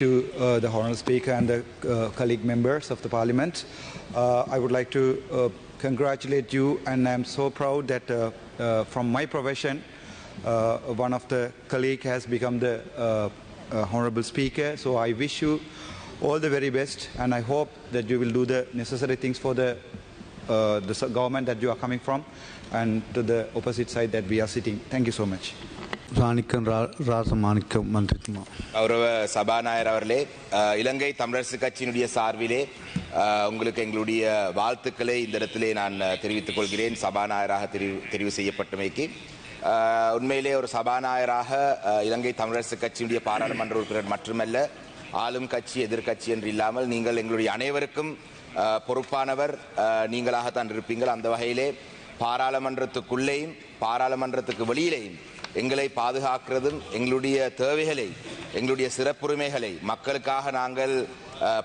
to uh, the Honourable Speaker and the uh, colleague members of the Parliament. Uh, I would like to uh, congratulate you, and I'm so proud that uh, uh, from my profession, one of the colleague has become the Honourable Speaker. So I wish you all the very best, and I hope that you will do the necessary things for the the government that you are coming from, and to the opposite side that we are sitting. Thank you so much. சாணிக்கம் ரா ராசமாணிக்கம் மந்திரித்துமா கௌரவ சபாநாயகர் அவர்களே இலங்கை தமிழரசு கட்சியினுடைய சார்பிலே உங்களுக்கு எங்களுடைய வாழ்த்துக்களை இந்த இடத்திலே நான் தெரிவித்துக் கொள்கிறேன். சபாநாயகராக தெரிவு தெரிவு செய்யப்பட்டமைக்கு. உண்மையிலே ஒரு சபாநாயகராக இலங்கை தமிழரசு கட்சியினுடைய பாராளுமன்ற உறுப்பினர் மட்டுமல்ல ஆளும் கட்சி எதிர்க்கட்சி என்று இல்லாமல் நீங்கள் எங்களுடைய அனைவருக்கும் பொறுப்பானவர் நீங்களாகத்தான் இருப்பீங்கள் அந்த வகையிலே பாராளுமன்றத்துக்குள்ளேயும் பாராளுமன்றத்துக்கு வெளியிலேயும் எங்களை பாதுகாக்கிறதும் எங்களுடைய தேவைகளை எங்களுடைய சிறப்புரிமைகளை மக்களுக்காக நாங்கள்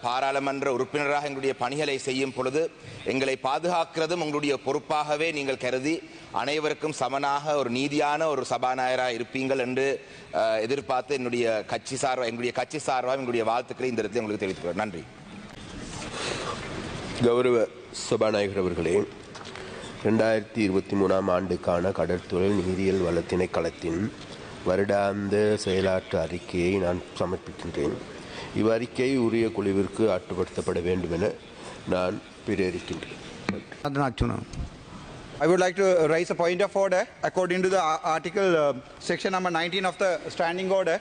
பாராளுமன்ற உறுப்பினராக எங்களுடைய பணிகளை செய்யும் பொழுது எங்களை பாதுகாக்கிறதும் உங்களுடைய பொறுப்பாகவே நீங்கள் கருதி அனைவருக்கும் சமனாக ஒரு நீதியான ஒரு சபாநாயகராக இருப்பீங்கள் என்று எதிர்பார்த்து என்னுடைய கட்சி சார்பாக எங்களுடைய கட்சி சார்பாக எங்களுடைய வாழ்த்துக்களை இந்த இடத்தில் உங்களுக்கு தெரிவித்துக்கிறேன் நன்றி. கௌரவ சபாநாயகர் அவர்களே ரெண்டாயிரத்தி இருபத்தி மூணாம் ஆண்டுக்கான கடற்தொழில் நீரியல் வள திணைக்களத்தின் வருடாந்த செயலாற்று அறிக்கையை நான் சமர்ப்பிக்கின்றேன் இவ்வறிக்கை உரிய குழுவிற்கு ஆட்டுப்படுத்தப்பட வேண்டும் என நான் பிரேரிக்கின்றேன் I would like to raise a point of order according to the ar- article uh, section number 19 of the standing order.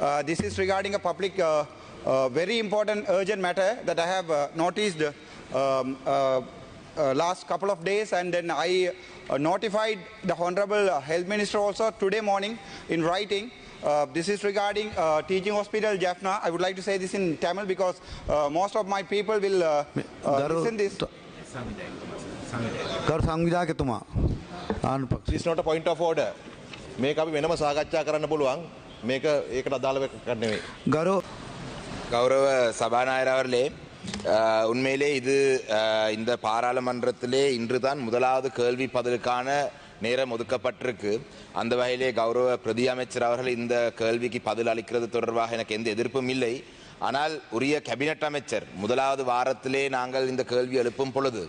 Uh, this is regarding a public, uh, uh, very important urgent matter that I have uh, noticed um, uh, uh, Uh, last couple of days and then I uh, notified the Honorable Health Minister also today morning in writing uh, this is regarding uh, teaching hospital Jaffna. I would like to say this in Tamil because uh, most of my people will uh, uh, listen this. කර සංවිධාකතුමා ආනුපක්ෂ It's not a point of order. මේක අපි වෙනම සාකච්ඡා කරන්න පුළුවන්. මේක ඒකට අදාළ එකක් නෙවෙයි. ගරු ගෞරව සභානායකවරලේ உண்மையிலே இது இந்த பாராளுமன்றத்திலே இன்றுதான் முதலாவது கேள்வி பதிலுக்கான நேரம் ஒதுக்கப்பட்டிருக்கு. அந்த வகையிலே கௌரவ பிரதி அமைச்சர் அவர்கள் இந்த கேள்விக்கு பதில் அளிக்கிறது தொடர்பாக எனக்கு எந்த எதிர்ப்பும் இல்லை. ஆனால் உரிய கேபினட் அமைச்சர் முதலாவது வாரத்திலே நாங்கள் இந்த கேள்வி எழுப்பும் பொழுது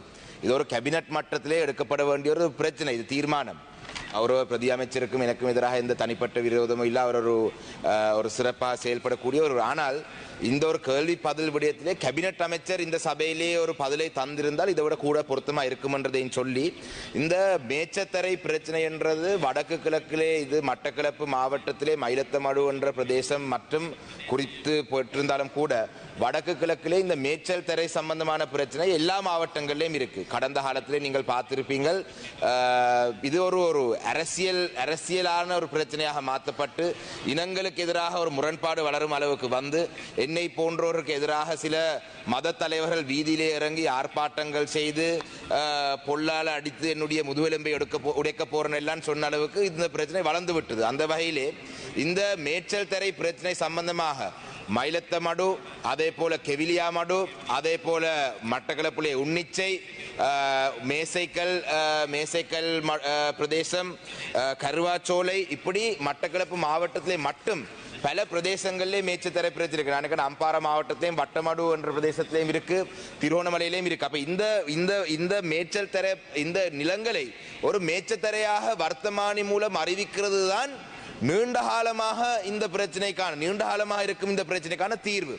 இது ஒரு கேபினட் மட்டத்திலே எடுக்கப்பட வேண்டிய ஒரு பிரச்சனை இது தீர்மானம். கௌரவ பிரதி அமைச்சருக்கும் எனக்கும் எதிராக எந்த தனிப்பட்ட விரோதமும் இல்லை அவர் ஒரு ஒரு சிறப்பாக செயல்படக்கூடிய ஒரு ஆனால் இந்த ஒரு கேள்வி பதில் விடயத்திலே கேபினட் அமைச்சர் இந்த சபையிலே ஒரு பதிலை தந்திருந்தால் இதை விட கூட பொருத்தமாக இருக்குமென்றதையும் சொல்லி இந்த மேச்சத்தரை பிரச்சனை என்றது வடக்கு கிழக்கிலே இது மட்டக்களப்பு மாவட்டத்திலே மயிலத்தமடு என்ற பிரதேசம் மற்றும் குறித்து போட்டிருந்தாலும் கூட வடக்கு கிழக்கிலே இந்த மேச்சல் தரை சம்பந்தமான பிரச்சனை எல்லா மாவட்டங்களிலும் இருக்கு. கடந்த காலத்திலே நீங்கள் பார்த்திருப்பீங்கள் இது ஒரு ஒரு அரசியல் அரசியலான ஒரு பிரச்சனையாக மாற்றப்பட்டு இனங்களுக்கு எதிராக ஒரு முரண்பாடு வளரும் அளவுக்கு வந்து என்னை போன்றோருக்கு எதிராக சில மத தலைவர்கள் வீதியிலே இறங்கி ஆர்ப்பாட்டங்கள் செய்து பொல்லால் அடித்து என்னுடைய முதுகெலும்பை எடுக்க உடைக்க போறேன் எல்லாம் சொன்ன அளவுக்கு இந்த பிரச்சனை வளர்ந்து விட்டது. அந்த வகையிலே இந்த மேச்சல் தரை பிரச்சனை சம்பந்தமாக மயிலத்த மடு அதே போல கெவிலியா மடு அதே போல மட்டக்களப்புலே உன்னிச்சை மேசைக்கல் மேசைக்கல் ம- பிரதேசம் கருவாச்சோலை இப்படி மட்டக்களப்பு மாவட்டத்திலே மட்டும் பல பிரதேசங்களிலே மேய்ச்சத்தரை பிரச்சனை இருக்கு நான் அம்பாறை மாவட்டத்திலையும் வட்டமடு என்ற பிரதேசத்திலையும் இருக்கு திருவோணமலையிலையும் இருக்கு. அப்ப இந்த இந்த இந்த மேய்ச்சல் தரை இந்த நிலங்களை ஒரு மேய்ச்சத்தரையாக வர்த்தமானி மூலம் அறிவிக்கிறது தான் நீண்ட காலமாக இந்த பிரச்சனைக்கான நீண்ட காலமாக இருக்கும் இந்த பிரச்சனைக்கான தீர்வு.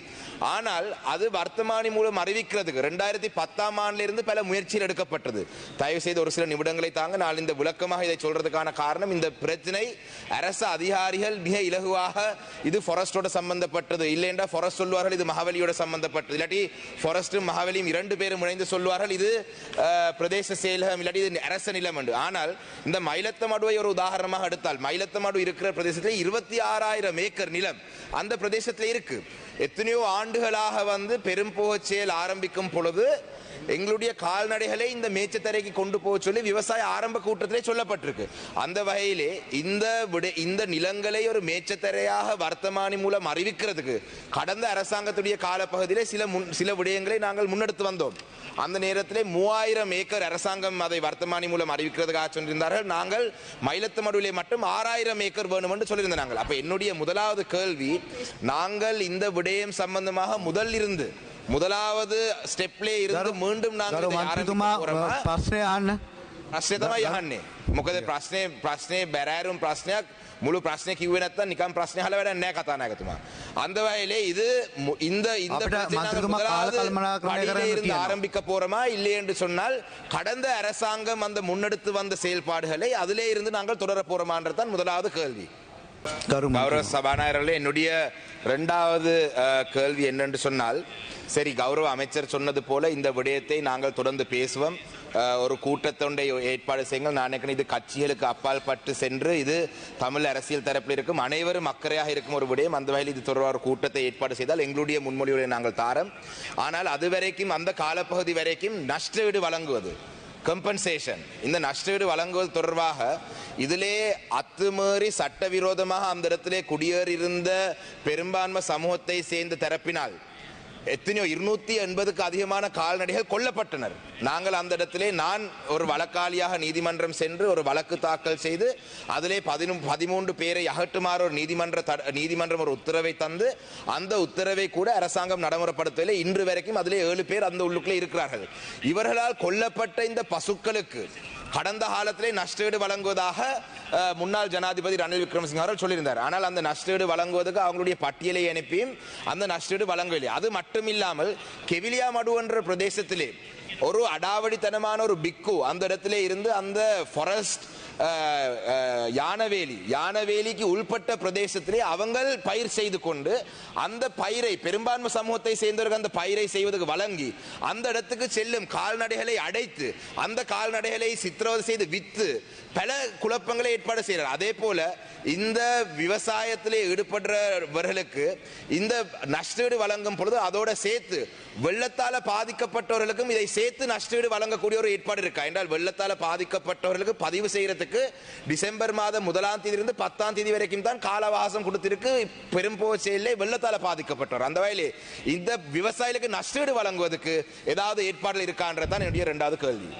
ஆனால் அது வர்த்தமானி மூலம் அறிவிக்கிறதுக்கு ரெண்டாயிரத்தி பத்தாம் ஆண்டிலிருந்து பல முயற்சிகள் எடுக்கப்பட்டது. தயவு செய்து ஒரு சில நிமிடங்களை தாங்க நான் இந்த விளக்கமாக இதை சொல்றதுக்கான காரணம் இந்த பிரச்சனை அரசு அதிகாரிகள் மிக இலகுவாக இது ஃபாரஸ்டோட சம்பந்தப்பட்டது. இல்லைன்றா ஃபாரஸ்ட் சொல்வார்கள் இது மகாவலியோட சம்பந்தப்பட்டது. இல்லாட்டி ஃபாரஸ்டும் மகாவலியும் இரண்டு பேரும் இணைந்து சொல்வார்கள் இது பிரதேச செயலகம் இல்லாட்டி இது அரச நிலம் என்று ஆனால் இந்த மயிலத்த மடுவை ஒரு உதாரணமாக எடுத்தால் மயிலத்த மடு இருக்கிற பிரதேசத்தில் இருபத்தி ஆறாயிரம் ஏக்கர் நிலம் அந்த பிரதேசத்தில் இருக்கு. எத்தனையோ ஆண்டுகளாக வந்து பெரும்போக செயல் ஆரம்பிக்கும் பொழுது எங்களுடைய கால்நடைகளை இந்த மேச்சத்தரைக்கு கொண்டு போக சொல்லி விவசாய ஆரம்ப கூட்டத்திலே சொல்லப்பட்டிருக்கு. அந்த வகையிலே இந்த விட இந்த நிலங்களை ஒரு மேய்ச்சத்தரையாக வர்த்தமானி மூலம் அறிவிக்கிறதுக்கு கடந்த அரசாங்கத்துடைய காலப்பகுதியிலே சில முன் சில விடயங்களை நாங்கள் முன்னெடுத்து வந்தோம். அந்த நேரத்திலே மூவாயிரம் ஏக்கர் அரசாங்கம் அதை வர்த்தமானி மூலம் அறிவிக்கிறதுக்காக சொல்லியிருந்தார்கள் நாங்கள் மயிலத்தமடுவிலே மட்டும் ஆறாயிரம் ஏக்கர் வேணும் என்று சொல்லியிருந்தோம் நாங்கள். என்னுடைய முதலாவது கேள்வி நாங்கள் இந்த விடயம் சம்பந்தமாக முதல் இருந்து முதலாவது ஸ்டெப்லே இருந்து மீண்டும் நாங்கள் ගරු இதை මන්ත්‍රතුමා ஆரம்பிக்க போறோமா? ප්‍රශ්නය අන්න ප්‍රශ්නය තමයි යහන්නේ. මොකද ප්‍රශ්නේ ප්‍රශ්නේ බැරෑරුම් ප්‍රශ්නයක් මුළු ප්‍රශ්නය කිව්වේ නැත්නම් නිකන් ප්‍රශ්නේ අහලා වැඩක් නැහැ කතානායකතුමා. அந்த வகையிலே இது மு- இந்த இந்த අපිට பிரச்சனை நாங்கள் මන්ත්‍රතුමා முதலாவது කාලකල්පනා කරන්න படியிலே இருந்து තියෙනවා. ஆரம்பிக்க போறோமா இல்லை என்று சொன்னால் கடந்த அரசாங்கம் அந்த முன்னெடுத்து வந்த செயல்பாடுகளை அதிலே இருந்து நாங்கள் தொடர போறோமான்றது தான் முதலாவது கேள்வி ගරු கௌரவ சபாநாயகர்களே என்னுடைய ரெண்டாவது கேள்வி என்னென்று சொன்னால் சரி கௌரவ அமைச்சர் சொன்னது போல இந்த விடயத்தை நாங்கள் தொடர்ந்து பேசுவோம். ஒரு கூட்டத்தொண்டை ஏற்பாடு செய்யுங்கள். நான் நினைக்கிறேன் இது கட்சிகளுக்கு அப்பால் பட்டு சென்று இது தமிழ் அரசியல் தரப்பில் இருக்கும் அனைவரும் அக்கறையாக இருக்கும் ஒரு விடயம். அந்த வகையில் இது தொடர்பாக ஒரு கூட்டத்தை ஏற்பாடு செய்தால் எங்களுடைய முன்மொழிகளை நாங்கள் தாரம். ஆனால் அது வரைக்கும் அந்த காலப்பகுதி வரைக்கும் நஷ்டஈடு வழங்குவது கம்பன்சேஷன் இந்த நஷ்டஈடு வழங்குவது தொடர்பாக இதிலே அத்துமீறி சட்டவிரோதமாக அந்த இடத்திலே குடியேறியிருந்த பெரும்பான்மை சமூகத்தை சேர்ந்த தரப்பினால் எத்தனையோ இருநூத்தி எண்பதுக்கு அதிகமான கால்நடைகள் கொல்லப்பட்டனர். நாங்கள் அந்த இடத்திலே நான் ஒரு வழக்காளியாக நீதிமன்றம் சென்று ஒரு வழக்கு தாக்கல் செய்து அதிலே பதினு பதிமூன்று பேரை அகற்றுமாறு ஒரு நீதிமன்ற தட- நீதிமன்றம் ஒரு உத்தரவை தந்து அந்த உத்தரவை கூட அரசாங்கம் நடைமுறைப்படுத்தவில்லை. இன்று வரைக்கும் அதிலே ஏழு பேர் அந்த உள்ளுக்குள்ளே இருக்கிறார்கள். இவர்களால் கொல்லப்பட்ட இந்த பசுக்களுக்கு கடந்த காலத்திலே நஷ்டஈடு வழங்குவதாக முன்னாள் ஜனாதிபதி ரணில் விக்ரமசிங்க அவர்கள் சொல்லியிருந்தார். ஆனால் அந்த நஷ்டஈடு வழங்குவதற்கு அவங்களுடைய பட்டியலை அனுப்பியும் அந்த நஷ்டஈடு வழங்கவில்லை. அது மட்டும் இல்லாமல் கெவிலியா மடு என்ற பிரதேசத்திலே ஒரு அடாவடித்தனமான ஒரு பிக்கு அந்த இடத்திலே இருந்து அந்த ஃபாரஸ்ட் யானவேலி. யானவேலிக்கு உள்பட்ட பிரதேசத்திலே அவங்கள் பயிர் செய்து கொண்டு அந்த பயிரை பெரும்பான்மை சமூகத்தை சேர்ந்தவர்கள் அந்த பயிரை செய்வதற்கு வழங்கி அந்த இடத்துக்கு செல்லும் கால்நடைகளை அடைத்து அந்த கால்நடைகளை சித்திரவதை செய்து விற்று பல குழப்பங்களை ஏற்பாடு செய்கிறார். அதே போல இந்த விவசாயத்திலே ஈடுபடுறவர்களுக்கு இந்த நஷ்டீடு வழங்கும் பொழுது அதோட சேர்த்து வெள்ளத்தால் பாதிக்கப்பட்டவர்களுக்கும் இதை சேர்த்து நஷ்டீடு வழங்கக்கூடிய ஒரு ஏற்பாடு இருக்கா? என்றால் வெள்ளத்தால் பாதிக்கப்பட்டவர்களுக்கு பதிவு செய்யறதுக்கு டிசம்பர் மாதம் முதலாம் தேதியிலிருந்து பத்தாம் தேதி வரைக்கும் தான் காலவாசம் கொடுத்திருக்கு. பெரும்போச்சையிலே வெள்ளத்தால் பாதிக்கப்பட்டவர். அந்த வகையிலே இந்த விவசாயிகளுக்கு நஷ்டீடு வழங்குவதற்கு ஏதாவது ஏற்பாடுகள் இருக்கான்றது தான் என்னுடைய ரெண்டாவது கேள்வி.